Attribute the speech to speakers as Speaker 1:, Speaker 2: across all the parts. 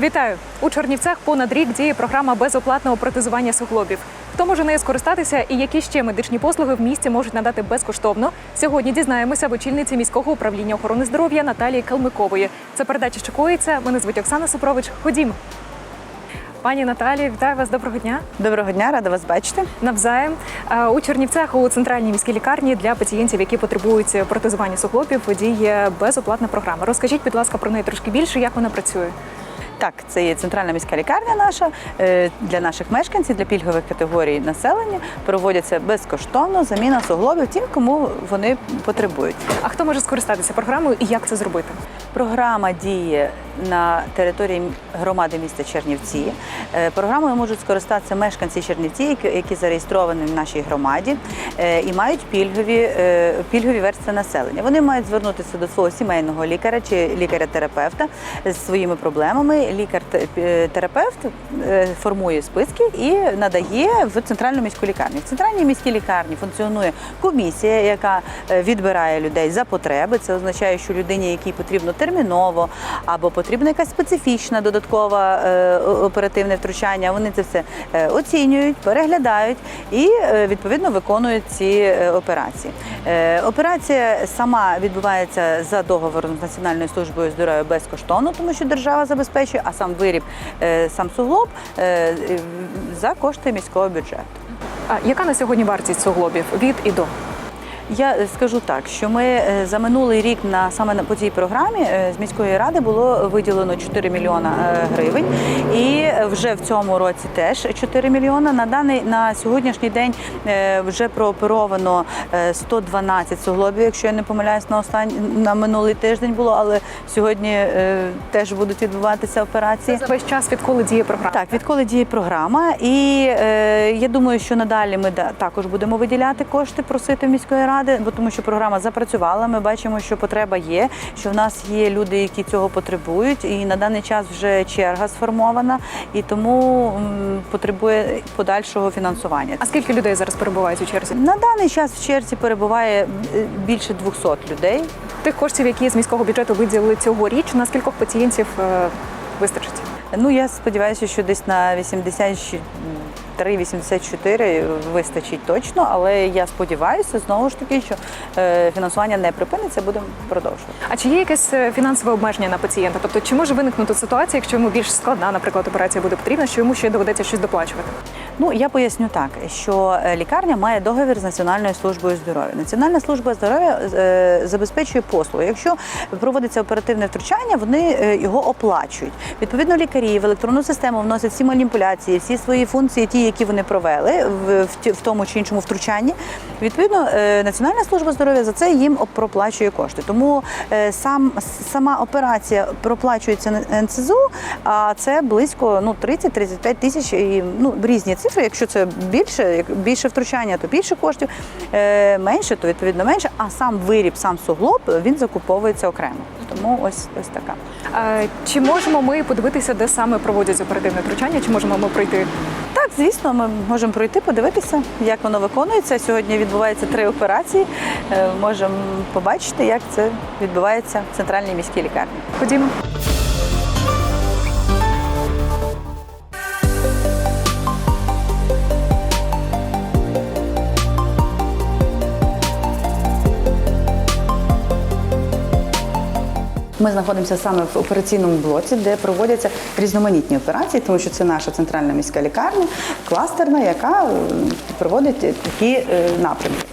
Speaker 1: Вітаю у Чорнівцях. Понад рік діє програма безоплатного протезування суглобів. Хто може нею скористатися і які ще медичні послуги в місті можуть надати безкоштовно? Сьогодні дізнаємося в очільниці міського управління охорони здоров'я Наталії Калмикової. Це передача що коїться. Мене звуть Оксана Супрович. Ходім. Пані Наталія, вітаю вас. Доброго дня.
Speaker 2: Доброго дня, рада вас бачити.
Speaker 1: Навзаєм у Чернівцях у центральній міській лікарні для пацієнтів, які потребують протезування суглобів, діє безоплатна програма. Розкажіть, будь ласка, про неї трошки більше, як вона працює.
Speaker 2: Так, це є центральна міська лікарня наша Е, для наших мешканців, для пільгових категорій населення. Проводяться безкоштовно заміна суглобів тим, кому вони потребують.
Speaker 1: А хто може скористатися програмою і як це зробити?
Speaker 2: Програма діє на території громади міста Чернівці. Е, Програмою можуть скористатися мешканці Чернівці, які, зареєстровані в нашій громаді е, і мають пільгові, е, пільгові верстви населення. Вони мають звернутися до свого сімейного лікаря чи лікаря-терапевта з своїми проблемами. Лікар-терапевт формує списки і надає в центральну міську лікарню. В центральній міській лікарні функціонує комісія, яка відбирає людей за потреби. Це означає, що людині, якій потрібно терміново або потрібна якась специфічна додаткова е, оперативне втручання. Вони це все е, оцінюють, переглядають і е, відповідно виконують ці операції. Операція сама відбувається за договором з Національною службою здоров'я безкоштовно, тому що держава забезпечує, а сам виріб, сам суглоб за кошти міського бюджету.
Speaker 1: А яка на сьогодні вартість суглобів від і до?
Speaker 2: Я е, скажу так, що ми е, за минулий рік на саме на по цій програмі е, з міської ради було виділено 4 мільйона гривень, і вже в цьому році теж 4 мільйона. На даний на сьогоднішній день вже прооперовано е, 112 суглобів, якщо я не помиляюсь, на останній на минулий тиждень було, але сьогодні теж будуть відбуватися операції.
Speaker 1: За весь час, відколи діє програма?
Speaker 2: Так, відколи діє програма, і я думаю, що надалі ми також будемо виділяти кошти, просити міської ради, бо тому що програма запрацювала. Ми бачимо, що потреба є, що в нас є люди, які цього потребують, і на даний час вже черга сформована, і тому потребує подальшого фінансування.
Speaker 1: А скільки людей зараз перебувають у черзі?
Speaker 2: На даний час в черзі перебуває більше 200 людей.
Speaker 1: Тих коштів, які з міського бюджету виділили цьогоріч, на скількох пацієнтів е, вистачить?
Speaker 2: Ну я сподіваюся, що десь на 83-84 вистачить точно, але я сподіваюся знову ж таки, що е, фінансування не припиниться, будемо продовжувати.
Speaker 1: А чи є якесь е, фінансове обмеження на пацієнта? Тобто, чи може виникнути ситуація, якщо йому більш складна, наприклад, операція буде потрібна, що йому ще доведеться щось доплачувати?
Speaker 2: Ну я поясню так, що е, лікарня має договір з Національною службою здоров'я. Національна служба здоров'я е, забезпечує послуги. Якщо проводиться оперативне втручання, вони е, його оплачують. Відповідно, лікарі в електронну систему вносять всі маніпуляції, всі свої функції, ті, які вони провели в, тому чи іншому втручанні. Відповідно, Національна служба здоров'я за це їм проплачує кошти. Тому сам сама операція проплачується НСЗУ, а це близько ну 30-35 тисяч і ну різні цифри. Якщо це більше, більше втручання, то більше коштів, е, менше, то відповідно менше. А сам виріб, сам суглоб, він закуповується окремо. Тому ось ось така.
Speaker 1: А, чи можемо ми подивитися, де саме проводять оперативне втручання? Чи можемо ми пройти?
Speaker 2: Так, звісно, ми можемо пройти, подивитися, як воно виконується. Сьогодні відбувається три операції. Е, Можемо побачити, як це відбувається в центральній міській лікарні.
Speaker 1: Ходімо.
Speaker 2: Ми знаходимося саме в операційному блоці, де проводяться різноманітні операції, тому що це наша центральна міська лікарня, кластерна, яка е, проводить такі е, напрямки.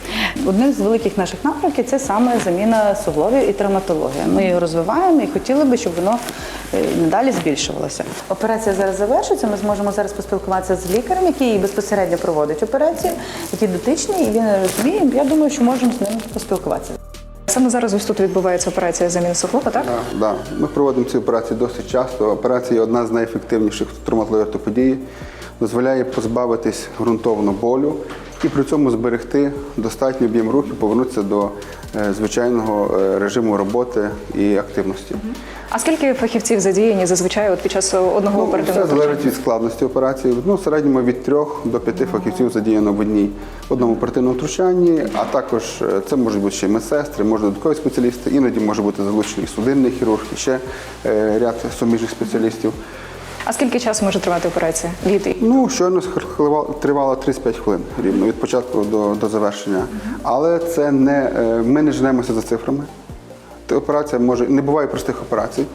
Speaker 2: Одним з великих наших напрямків це саме заміна сугловів і травматологія. Ми його розвиваємо і хотіли би, щоб воно е, надалі збільшувалося. Операція зараз завершується. Ми зможемо зараз поспілкуватися з лікарем, який безпосередньо проводить операцію, який дотичний, і він розуміє. Я думаю, що можемо з ним поспілкуватися.
Speaker 1: Саме зараз ось тут відбувається операція заміни суглоба, так?
Speaker 3: Да, да. Ми проводимо ці операції досить часто. Операція одна з найефективніших в травматології ортопедії, дозволяє позбавитись ґрунтовно болю і при цьому зберегти достатній об'єм рухів, повернутися до е, звичайного е, режиму роботи і активності.
Speaker 1: А скільки фахівців задіяні зазвичай от під час одного
Speaker 3: Ну,
Speaker 1: оперативного
Speaker 3: все залежить від складності операції. Ну, в середньому від трьох до п'яти фахівців задіяно в одній одному оперативному втручанні, а також е, це можуть бути ще медсестри, може додаткові спеціалісти, іноді може бути залучений судинний хірург, і ще ряд суміжних спеціалістів.
Speaker 1: А скільки часу може тривати операція? Від
Speaker 3: Ну, щойно тривало 35 хвилин рівно від початку до, до завершення. Але це не е, ми не женемося за цифрами. Операція може не буває простих операцій.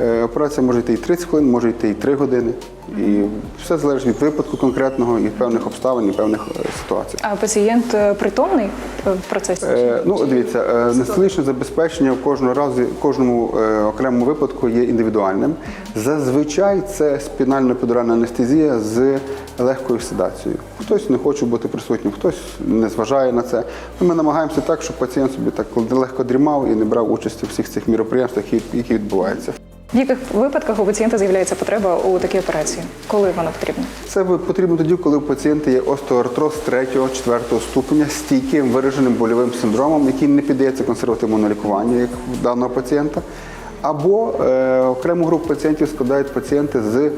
Speaker 3: Е, Операція може йти і 30 хвилин, може йти і 3 години. І все залежить від випадку конкретного і певних обставин, і певних е, ситуацій.
Speaker 1: а пацієнт е, притомний в процесі?
Speaker 3: Е, Ну, дивіться, е, нестолічне забезпечення в кожного разу, кожному е, окремому випадку є індивідуальним. Зазвичай це спінально-підуральна анестезія з легкою седацією. Хтось не хоче бути присутнім, хтось не зважає на це. Ну, Ми намагаємося так, щоб пацієнт собі так легко дрімав і не брав участі в всіх цих міроприємствах, які відбуваються.
Speaker 1: В яких випадках у пацієнта з'являється потреба у такій операції? Коли вона потрібна?
Speaker 3: Це потрібно тоді, коли у пацієнта є остеоартроз 3-4 ступеня з стійким вираженим больовим синдромом, який не піддається консервативному лікуванню, як у даного пацієнта. Або е, окрему групу пацієнтів складають пацієнти з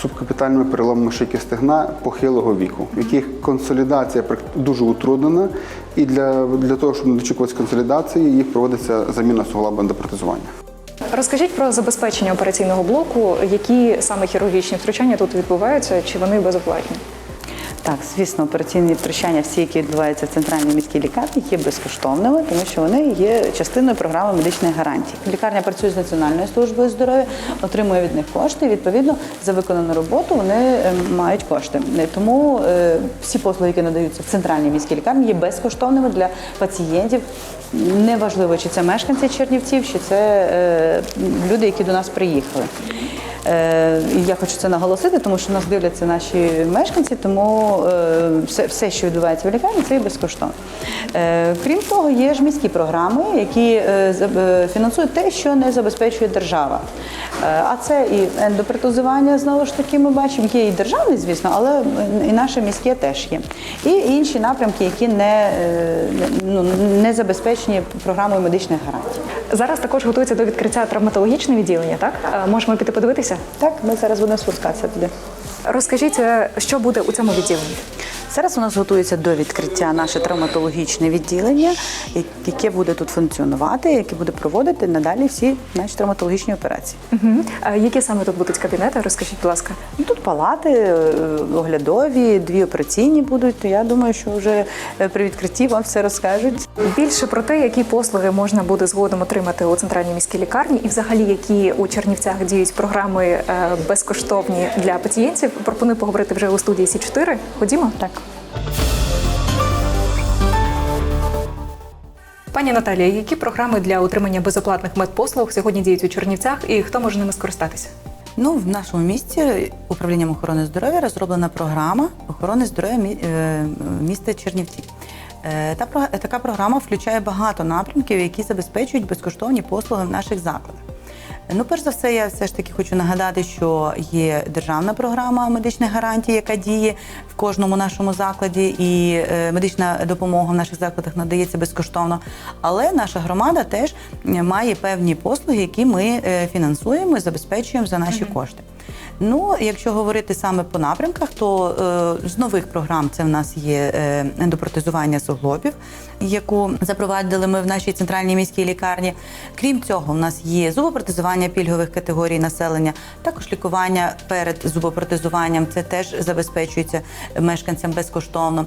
Speaker 3: субкапітальними переломами шийки стегна похилого віку, в яких консолідація дуже утруднена, і для, для того, щоб не дочікуватися консолідації, їх проводиться заміна суглоба ендопротезування.
Speaker 1: Розкажіть про забезпечення операційного блоку, які саме хірургічні втручання тут відбуваються, чи вони безоплатні?
Speaker 2: Так, звісно, операційні втручання, всі, які відбуваються в центральній міській лікарні, є безкоштовними, тому що вони є частиною програми медичних гарантій. Лікарня працює з Національною службою здоров'я, отримує від них кошти. Відповідно, за виконану роботу вони е, мають кошти. Е, Тому е, всі послуги, які надаються в центральній міській лікарні, є безкоштовними для пацієнтів. Неважливо, чи це мешканці Чернівців, чи це е, люди, які до нас приїхали. Е, і Я хочу це наголосити, тому що нас дивляться наші мешканці, тому е, все, що відбувається в лікарні, це є безкоштовно. Е, Крім того, є ж міські програми, які фінансують те, що не забезпечує держава. А це і ендопротезування, знову ж таки, ми бачимо, є і державний, звісно, але і наше міське теж є. І інші напрямки, які не, ну, не забезпечені програмою медичних гарантій.
Speaker 1: Зараз також готується до відкриття травматологічне відділення, так? Можемо піти подивитися?
Speaker 2: Так, ми зараз будемо спускатися туди.
Speaker 1: Розкажіть, е, що буде у цьому відділенні?
Speaker 2: Зараз у нас готується до відкриття наше травматологічне відділення, яке буде тут функціонувати, яке буде проводити надалі всі наші травматологічні операції.
Speaker 1: Угу. Які саме тут будуть кабінети? Розкажіть, будь ласка.
Speaker 2: Ну, Тут палати е, оглядові, дві операційні будуть. То я думаю, що вже е, при відкритті вам все розкажуть.
Speaker 1: Більше про те, які послуги можна буде згодом отримати у центральній міській лікарні, і взагалі які у Чернівцях діють програми е, безкоштовні для пацієнтів. Пропоную поговорити вже у студії Сі 4 Ходімо.
Speaker 2: Так.
Speaker 1: Пані Наталія, які програми для отримання безоплатних медпослуг сьогодні діють у Чернівцях, і хто може ними скористатися?
Speaker 2: Ну, в нашому місті управлінням охорони здоров'я розроблена програма охорони здоров'я е, міста Чернівці. Е, Та про- така програма включає багато напрямків, які забезпечують безкоштовні послуги в наших закладах. Ну, перш за все, я все ж таки хочу нагадати, що є державна програма медичних гарантій, яка діє в кожному нашому закладі, і е, медична допомога в наших закладах надається безкоштовно. Але наша громада теж має певні послуги, які ми е, фінансуємо і забезпечуємо за наші кошти. Ну, якщо говорити саме по напрямках, то е, з нових програм це в нас є е, ендопротезування суглобів, яку запровадили ми в нашій центральній міській лікарні. Крім цього, в нас є зубопротезування пільгових категорій населення, також лікування перед зубопротезуванням. Це теж забезпечується мешканцям безкоштовно.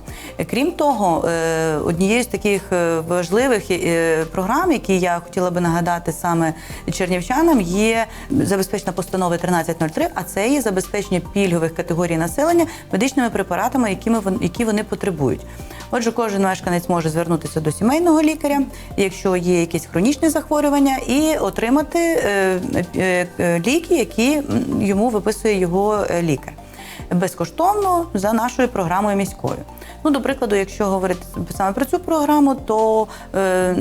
Speaker 2: Крім того, е, однією з таких е, важливих е, програм, які я хотіла би нагадати саме чернівчанам, є забезпечена постанова 1303, а це є забезпечення пільгових категорій населення медичними препаратами, якими які вони потребують. Отже, кожен мешканець може звернутися до сімейного лікаря, якщо є якісь хронічні захворювання, і отримати е, е, е, ліки, які йому виписує його лікар безкоштовно за нашою програмою міською. Ну, до прикладу, якщо говорити саме про цю програму, то е,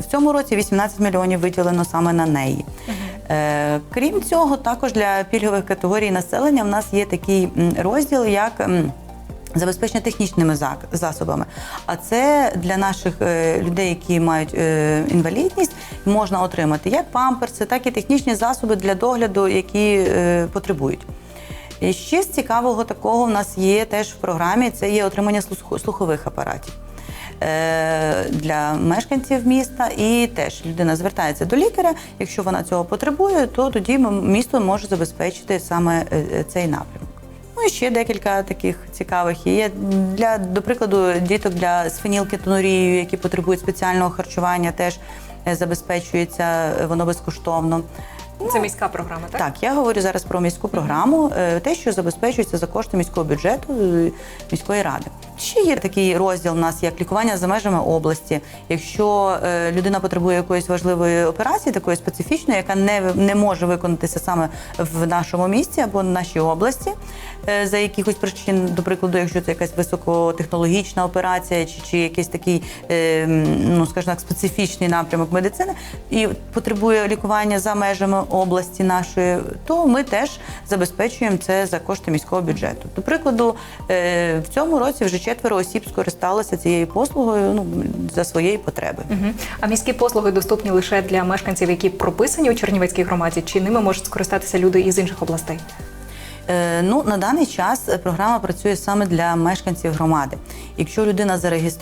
Speaker 2: в цьому році 18 мільйонів виділено саме на неї. Е, крім цього, також для пільгових категорій населення в нас є такий розділ, як Забезпечення технічними засобами. А це для наших е, людей, які мають е, інвалідність, можна отримати як памперси, так і технічні засоби для догляду, які е, потребують. І ще з цікавого такого в нас є теж в програмі це є отримання слухових апаратів. Е, Для мешканців міста і теж людина звертається до лікаря. Якщо вона цього потребує, то тоді місто може забезпечити саме е, е, цей напрямок. Ну і ще декілька таких цікавих є для, до прикладу, діток для з фенілкетонурією, які потребують спеціального харчування, теж забезпечується воно безкоштовно.
Speaker 1: Це міська програма, так?
Speaker 2: Так, я говорю зараз про міську програму, е, те, що забезпечується за кошти міського бюджету е, міської ради. Ще є такий розділ у нас як лікування за межами області. Якщо е, людина потребує якоїсь важливої операції, такої специфічної, яка не, не може виконатися саме в нашому місті або в нашій області, за якихось причин, до прикладу, якщо це якась високотехнологічна операція, чи, чи якийсь такий, ну скажімо так, специфічний напрямок медицини, і потребує лікування за межами області нашої, то ми теж забезпечуємо це за кошти міського бюджету. До прикладу, е, в цьому році вже четверо осіб скористалися цією послугою ну, за своєї потреби.
Speaker 1: А міські послуги доступні лише для мешканців, які прописані у Чернівецькій громаді, чи ними можуть скористатися люди із інших областей?
Speaker 2: Е, Ну, на даний час е, програма працює саме для мешканців громади. Якщо людина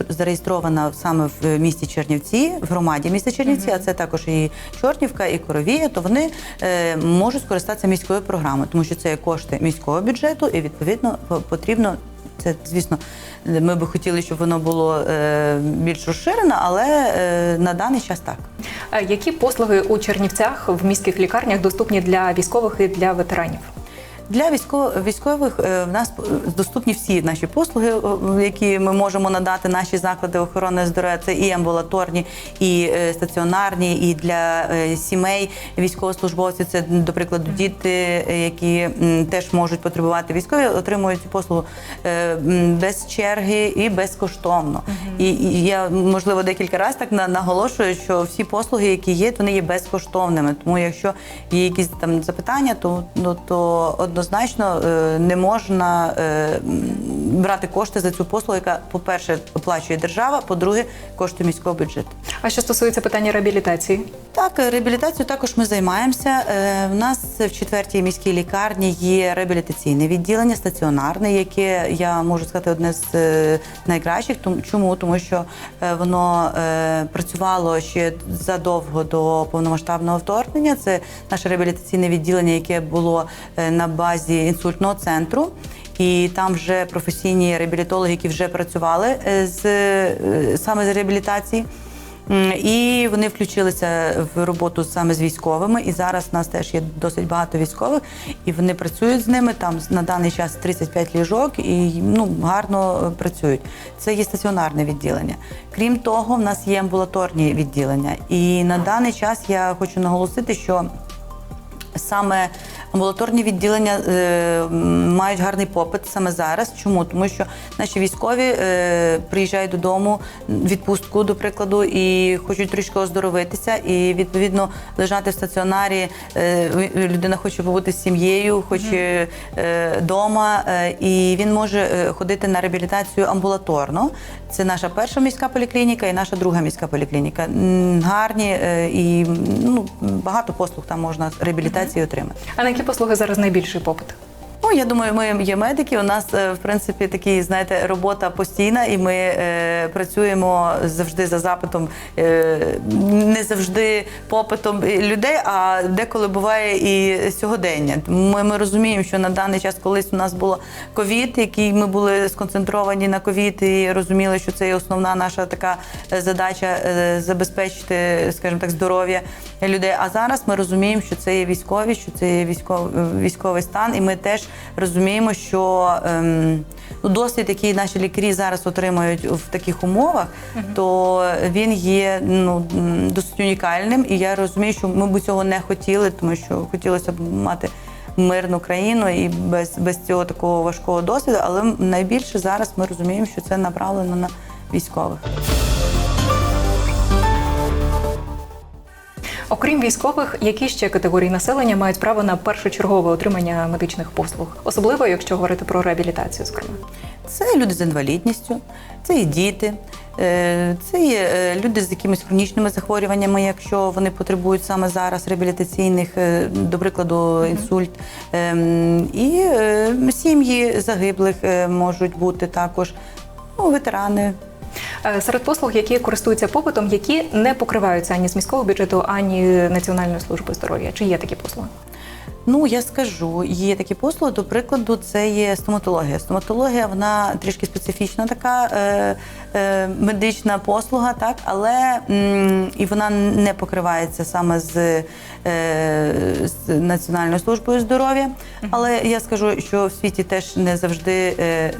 Speaker 2: зареєстрована саме в місті Чернівці, в громаді міста Чернівці, а це також і Чорнівка, і Коровія, то вони е, можуть скористатися міською програмою, тому що це є кошти міського бюджету, і відповідно потрібно. Це, звісно, ми би хотіли, щоб воно було е, більш розширено, але е, на даний час так.
Speaker 1: Які послуги у Чернівцях в міських лікарнях доступні для військових і для ветеранів?
Speaker 2: Для військо- військових е, в нас доступні всі наші послуги, е, які ми можемо надати наші заклади охорони здоров'я. Це і амбулаторні, і е, стаціонарні, і для сімей військовослужбовців. Це, до прикладу, діти, які теж можуть потребувати військові, отримують цю послугу без черги і безкоштовно. І, і я можливо декілька разів так на- наголошую, що всі послуги, які є, вони є безкоштовними. Тому якщо є якісь там запитання, то ну то однозначно е, не можна е, брати кошти за цю послугу, яка, по-перше, оплачує держава, по-друге, кошти міського бюджету.
Speaker 1: А що стосується питання реабілітації?
Speaker 2: Так, реабілітацією також ми займаємося. Е, В нас в четвертій міській лікарні є реабілітаційне відділення, стаціонарне, яке я можу сказати одне з е, найкращих. Чому? Тому що е, воно е, працювало ще задовго до повномасштабного вторгнення. Це наше реабілітаційне відділення, яке було е, на базі інсультного центру. І там вже професійні реабілітологи, які вже працювали е, з е, саме з реабілітації. І вони включилися в роботу саме з військовими. І зараз у нас теж є досить багато військових, і вони працюють з ними. Там на даний час 35 ліжок і ну гарно е, працюють. Це є стаціонарне відділення. Крім того, в нас є амбулаторні відділення. І на даний час я хочу наголосити, що саме амбулаторні відділення е, мають гарний попит саме зараз. Чому? Тому що наші військові е, приїжджають додому відпустку, до прикладу, і хочуть трішки оздоровитися, і відповідно лежати в стаціонарі. Е, людина хоче побути з сім'єю, хоче е, і він може ходити на реабілітацію амбулаторно. Це наша перша міська поліклініка і наша друга міська поліклініка. Гарні і ну, багато послуг там можна реабілітації отримати.
Speaker 1: Які послуги зараз найбільший попит?
Speaker 2: Ну, я думаю, ми є медики. У нас е, в принципі такі, знаєте, робота постійна, і ми е, працюємо завжди за запитом, е, не завжди попитом людей, а деколи буває і сьогодення. Ми, ми розуміємо, що на даний час колись у нас було ковід, який ми були сконцентровані на ковід, і розуміли, що це є основна наша така е, задача е, забезпечити, скажімо так, здоров'я людей. А зараз ми розуміємо, що це є військові, що це є військовий, військовий стан, і ми теж розуміємо, що ем, ну, досвід, який наші лікарі зараз отримують в таких умовах, то він є ну, досить унікальним. І я розумію, що ми б цього не хотіли, тому що хотілося б мати. Мирну країну і без, без цього такого важкого досвіду, але найбільше зараз ми розуміємо, що це направлено на військових.
Speaker 1: Окрім військових, які ще категорії населення мають право на першочергове отримання медичних послуг, особливо якщо говорити про реабілітацію, зокрема.
Speaker 2: Це люди з інвалідністю, це і діти, е, це є е, люди з якимись хронічними захворюваннями, якщо вони потребують саме зараз реабілітаційних, е, до прикладу, інсульт. Ем, І сім'ї загиблих можуть бути також, ну, ветерани.
Speaker 1: Е, Серед послуг, які користуються попитом, які не покриваються ані з міського бюджету, ані Національної служби здоров'я. Чи є такі послуги?
Speaker 2: Ну, я скажу, є такі послуги, до прикладу, це є стоматологія. Стоматологія вона трішки специфічна, така е, медична послуга, так, але і вона не покривається саме з, е, з Національною службою здоров'я. Але я скажу, що в світі теж не завжди. Е,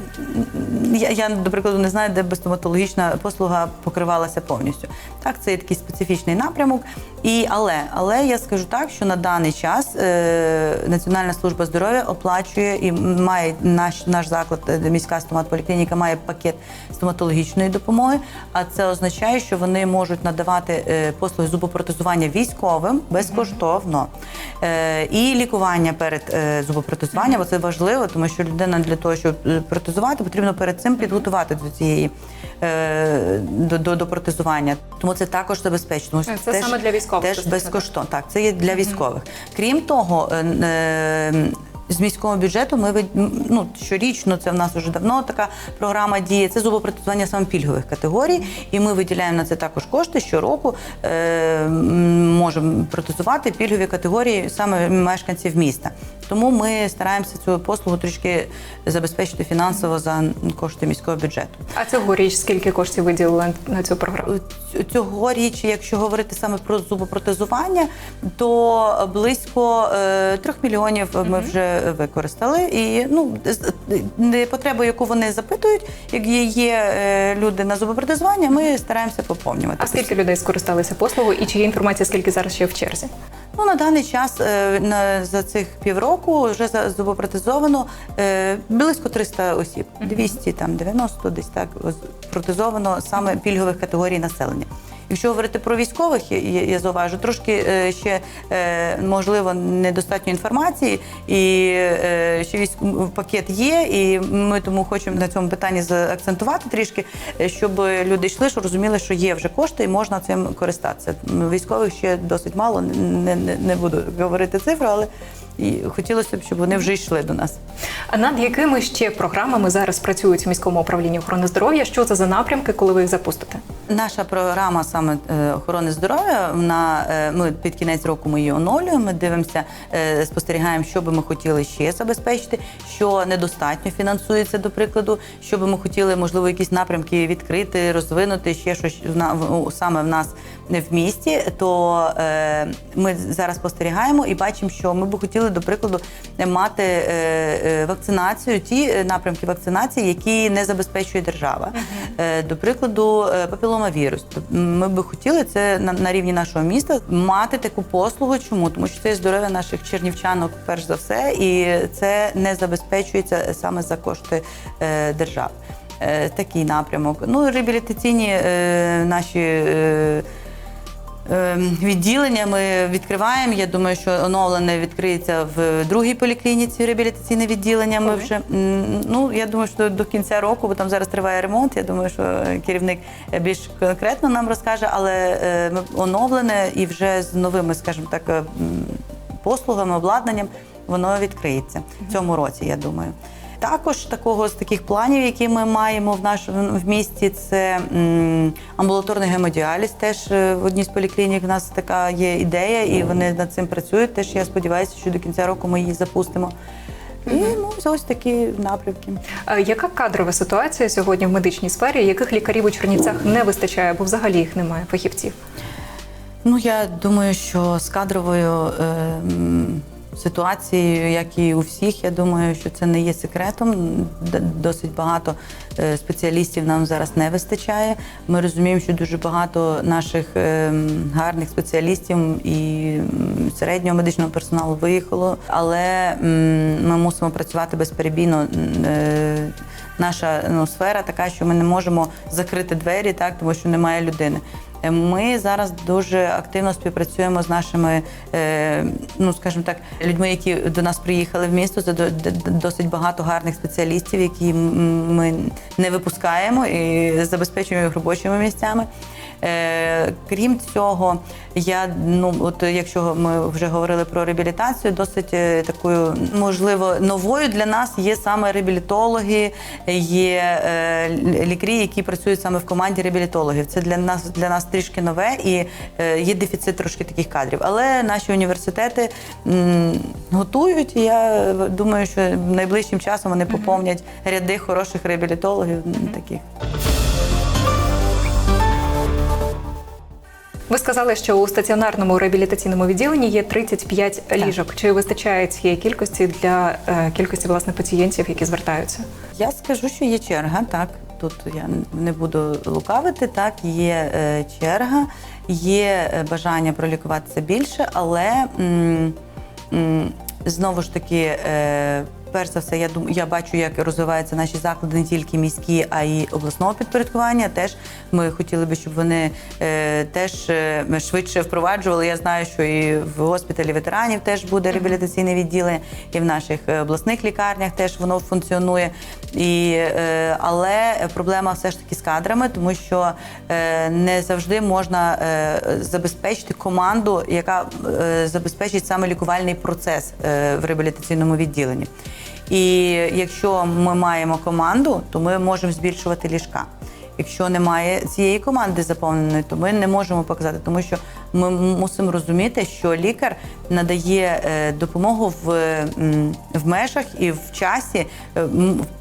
Speaker 2: я, я, до прикладу, не знаю, де би стоматологічна послуга покривалася повністю. Так, це є такий специфічний напрямок. І, але, але я скажу так, що на даний час е, Національна служба здоров'я оплачує і має наш, наш заклад, е, міська стоматполіклініка має пакет стоматологічної допомоги. А це означає, що вони можуть надавати е, послуги зубопротезування військовим безкоштовно. Е, і лікування перед е, зубопротезуванням, бо це важливо, тому що людина для того, щоб протезувати, потрібно перед цим підготувати до цієї до, до, до протезування. Тому це також забезпечено.
Speaker 1: Це саме для військових,
Speaker 2: Теж безкоштовно. Так, це є для військових. Крім того, з міського бюджету ми ну, щорічно, це в нас вже давно така програма діє. Це зубопротезування саме пільгових категорій, і ми виділяємо на це також кошти. Щороку е, можемо протезувати пільгові категорії саме мешканців міста. Тому ми стараємося цю послугу трішки забезпечити фінансово за кошти міського бюджету.
Speaker 1: А цьогоріч скільки коштів виділили на цю програму?
Speaker 2: Цьогоріч, якщо говорити саме про зубопротезування, то близько е, трьох мільйонів ми вже використали. І ну потребу, яку вони запитують, як є, є е, люди на зубопротезування, ми стараємося поповнювати.
Speaker 1: А скільки людей скористалися послугою і чи є інформація, скільки зараз ще в черзі?
Speaker 2: Ну на даний час е, на за цих півроку вже зубопротезовано е, близько 300 осіб, 200 там 90 десь так протезовано саме пільгових категорій населення. Якщо говорити про військових, я, я, зауважу, трошки е, ще е, можливо недостатньо інформації, і е, ще військ... пакет є, і ми тому хочемо на цьому питанні заакцентувати трішки, щоб люди йшли, що розуміли, що є вже кошти і можна цим користатися. Військових ще досить мало, не, не, не буду говорити цифру, але і хотілося б, щоб вони вже йшли до нас.
Speaker 1: А над якими ще програмами зараз працюють в міському управлінні охорони здоров'я? Що це за напрямки, коли ви їх запустите?
Speaker 2: Наша програма саме е, охорони здоров'я. На е, ми під кінець року ми її оновлюємо. Ми дивимося, е, спостерігаємо, що би ми хотіли ще забезпечити, що недостатньо фінансується, до прикладу, що би ми хотіли, можливо, якісь напрямки відкрити, розвинути ще щось саме в нас в місті. То ми зараз спостерігаємо і бачимо, що ми би хотіли, до прикладу, мати е, е, вакцинацію, ті е, напрямки вакцинації, які не забезпечує держава. Е, До прикладу, е, папіломавірус. Тобто Ми би хотіли це на, на рівні нашого міста мати таку послугу. Чому? Тому що це здоров'я наших чернівчанок, перш за все, і це не забезпечується саме за кошти е, держави. Е, такий напрямок. Ну, реабілітаційні е, наші. Е, Е, Відділення ми відкриваємо. Я думаю, що оновлене відкриється в другій поліклініці реабілітаційне відділення. Ми вже ну я думаю, що до кінця року, бо там зараз триває ремонт. Я думаю, що керівник більш конкретно нам розкаже, але е, ми оновлене і вже з новими, скажімо так, е, послугами, обладнанням воно відкриється в цьому році. Я думаю. Також такого з таких планів, які ми маємо в нашому в місті, це м, амбулаторний гемодіаліз. Теж е, в одній з поліклінік в нас така є ідея, і вони над цим працюють. Теж я сподіваюся, що до кінця року ми її запустимо. І ну, ось такі напрямки.
Speaker 1: Е, Яка кадрова ситуація сьогодні в медичній сфері? Яких лікарів у Чернівцях не вистачає, або взагалі їх немає фахівців?
Speaker 2: Ну я думаю, що з кадровою е, ситуацією, як і у всіх, я думаю, що це не є секретом. Досить багато е, спеціалістів нам зараз не вистачає. Ми розуміємо, що дуже багато наших е, гарних спеціалістів і середнього медичного персоналу виїхало, але ми мусимо працювати безперебійно. е, Наша ну, сфера така, що ми не можемо закрити двері, так тому що немає людини. Е, Ми зараз дуже активно співпрацюємо з нашими, е, ну скажімо так, людьми, які до нас приїхали в місто. Це досить багато гарних спеціалістів, які ми не випускаємо і забезпечуємо їх робочими місцями. Е, крім цього, я ну от якщо ми вже говорили про реабілітацію, досить е, такою можливо новою для нас є саме реабілітологи, є е, лікарі, які працюють саме в команді реабілітологів. Це для нас для нас трішки нове і е, є дефіцит трошки таких кадрів. Але наші університети м, готують. І я думаю, що найближчим часом вони поповнять ряди хороших реабілітологів таких.
Speaker 1: Ви сказали, що у стаціонарному реабілітаційному відділенні є 35 ліжок. Чи вистачає цієї кількості для е, кількості власне пацієнтів, які звертаються?
Speaker 2: Я скажу, що є черга, так. Тут я не буду лукавити, так, є е, черга, є е, бажання пролікуватися більше, але м, м, знову ж таки, е, перш за все, я дум, я бачу, як розвиваються наші заклади не тільки міські, а й обласного підпорядкування. Теж ми хотіли би, щоб вони е, теж е, швидше впроваджували. Я знаю, що і в госпіталі ветеранів теж буде реабілітаційне відділення, і в наших е, обласних лікарнях теж воно функціонує. І, е, але проблема все ж таки з кадрами, тому що е, не завжди можна е, забезпечити команду, яка е, забезпечить саме лікувальний процес е, в реабілітаційному відділенні. І якщо ми маємо команду, то ми можемо збільшувати ліжка. Якщо немає цієї команди заповненої, то ми не можемо показати, тому що ми мусимо розуміти, що лікар надає е, допомогу в, в межах і в часі е,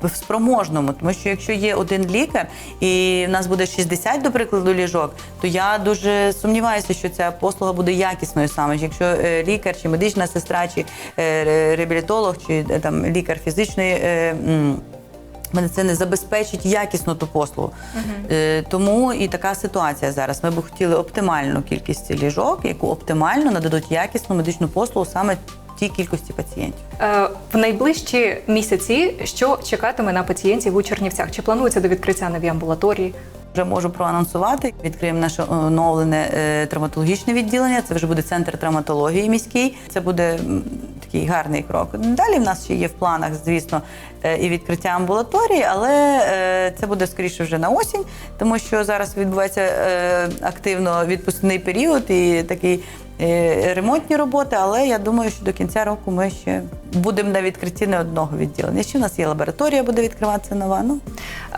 Speaker 2: в спроможному. Тому що якщо є один лікар і в нас буде 60, до прикладу, ліжок, то я дуже сумніваюся, що ця послуга буде якісною саме. Якщо е, лікар чи медична сестра, чи реабілітолог, чи там лікар фізичної. Медицини забезпечить якісно ту послугу. Е, тому і така ситуація зараз. Ми б хотіли оптимальну кількість ліжок, яку оптимально нададуть якісну медичну послугу саме тій кількості пацієнтів.
Speaker 1: Е, В найближчі місяці що чекатиме на пацієнтів у Чернівцях? Чи планується до відкриття нові амбулаторії?
Speaker 2: Вже можу проанонсувати. Відкриємо наше оновлене е, травматологічне відділення. Це вже буде центр травматології міський. Це буде такий гарний крок. Далі в нас ще є в планах, звісно, е, і відкриття амбулаторії, але е, це буде скоріше вже на осінь, тому що зараз відбувається е, активно відпускний період і такий. Е, Ремонтні роботи, але я думаю, що до кінця року ми ще будемо на відкритті не одного відділення. Ще в нас є лабораторія, буде відкриватися нова. Ну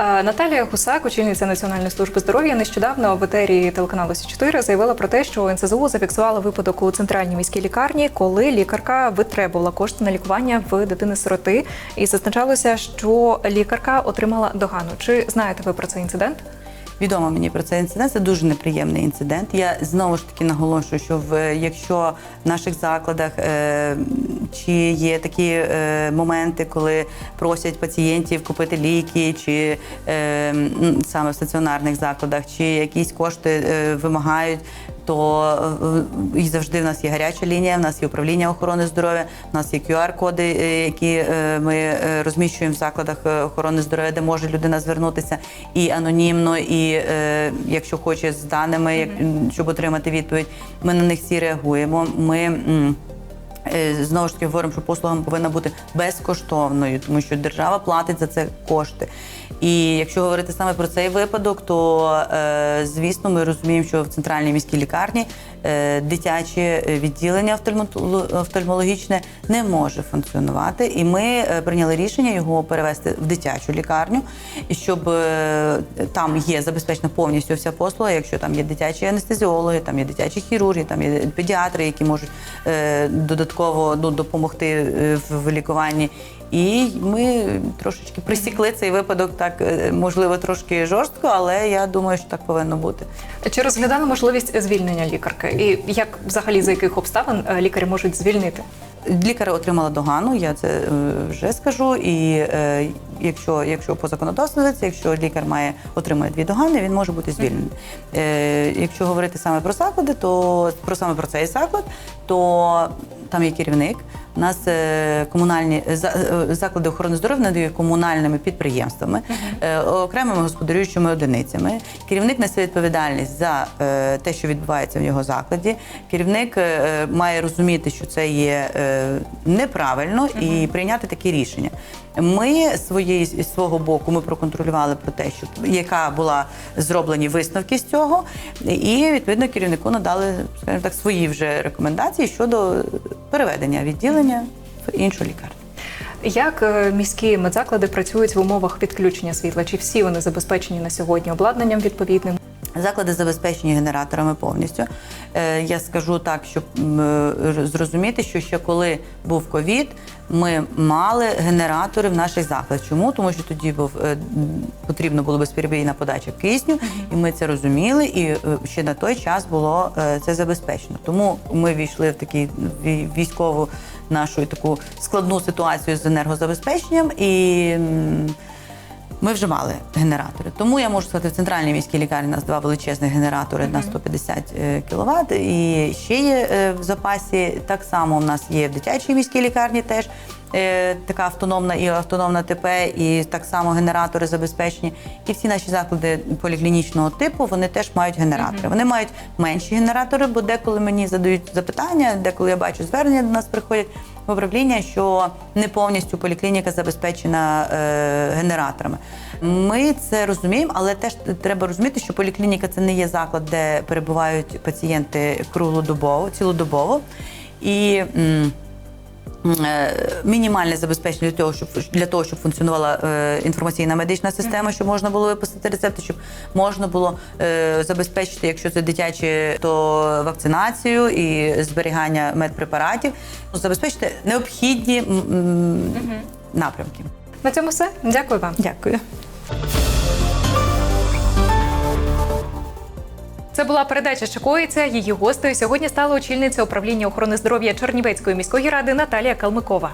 Speaker 1: Е, Наталія Гусак, очільниця Національної служби здоров'я, нещодавно в етері телеканалу Сі 4 заявила про те, що НСЗУ зафіксувала випадок у центральній міській лікарні, коли лікарка витребувала кошти на лікування в дитини-сироти, і зазначалося, що лікарка отримала догану. Чи знаєте ви про цей інцидент?
Speaker 2: Відомо мені про цей інцидент. Це дуже неприємний інцидент. Я знову ж таки наголошую, що в якщо в наших закладах е, чи є такі е, моменти, коли просять пацієнтів купити ліки, чи е, саме в стаціонарних закладах, чи якісь кошти е, вимагають. То е, і завжди в нас є гаряча лінія, в нас є управління охорони здоров'я, в нас є QR-коди, е, які е, ми розміщуємо в закладах охорони здоров'я, де може людина звернутися і анонімно, і якщо хоче з даними, щоб отримати відповідь. Ми на них всі реагуємо. Ми Знову ж таки говоримо, що послуга повинна бути безкоштовною, тому що держава платить за це кошти. І якщо говорити саме про цей випадок, то е, звісно ми розуміємо, що в центральній міській лікарні е, дитяче відділення офтальмологічне не може функціонувати. І ми е, прийняли рішення його перевести в дитячу лікарню, щоб там є забезпечена повністю вся послуга. Якщо там є дитячі анестезіологи, там є дитячі хірурги, там є педіатри, які можуть додатково ну, допомогти в лікуванні. І ми трошечки присікли цей випадок, так е, можливо, трошки жорстко, але я думаю, що так повинно бути.
Speaker 1: Чи розглядали можливість звільнення лікарки? І як взагалі за яких обставин е, лікарі можуть звільнити?
Speaker 2: Лікар отримала догану, я це е, вже скажу. І е, якщо, якщо по законодавству, якщо лікар має отримує дві догани, він може бути звільнений. Е, якщо говорити саме про заклади, то про саме про цей заклад, то там є керівник. У нас е, комунальні за- е, заклади охорони здоров'я надають комунальними підприємствами, е, окремими господарюючими одиницями. Керівник несе відповідальність за е, те, що відбувається в його закладі. Керівник е, має розуміти, що це є е, неправильно, і прийняти такі рішення. Ми своєї свого боку ми проконтролювали про те, що яка була зроблені висновки з цього, і відповідно керівнику надали, скажімо так, свої вже рекомендації щодо переведення відділення в іншу лікарню.
Speaker 1: Як е, міські медзаклади працюють в умовах відключення світла? Чи всі вони забезпечені на сьогодні обладнанням відповідним?
Speaker 2: Заклади забезпечені генераторами повністю. Е, Я скажу так, щоб е, зрозуміти, що ще коли був ковід, ми мали генератори в наших закладах. Чому? Тому що тоді був е, потрібно було безперебійна подача кисню, і ми це розуміли, і ще на той час було це забезпечено. Тому ми війшли в таку військову нашу таку складну ситуацію з енергозабезпеченням і. Ми вже мали генератори. Тому я можу сказати, в центральній міській лікарні у нас два величезних генератори на 150 кВт. І ще є е, в запасі. Так само у нас є в дитячій міській лікарні теж е, така автономна і автономна ТП, і так само генератори забезпечені. І всі наші заклади поліклінічного типу вони теж мають генератори. Вони мають менші генератори, бо деколи мені задають запитання, деколи я бачу звернення до нас приходять в управління, що не повністю поліклініка забезпечена е, генераторами. Ми це розуміємо, але теж треба розуміти, що поліклініка це не є заклад, де перебувають пацієнти круглодобово, цілодобово. І м, е, мінімальне забезпечення для того, щоб для того, щоб функціонувала е, інформаційна медична система, щоб можна було випустити рецепти, щоб можна було е, забезпечити, якщо це дитячі, то вакцинацію і зберігання медпрепаратів, забезпечити необхідні напрямки.
Speaker 1: На цьому все. Дякую вам.
Speaker 2: Дякую.
Speaker 1: Це була передача «Шикується». Її гостею сьогодні стала очільниця управління охорони здоров'я Чернівецької міської ради Наталія Калмикова.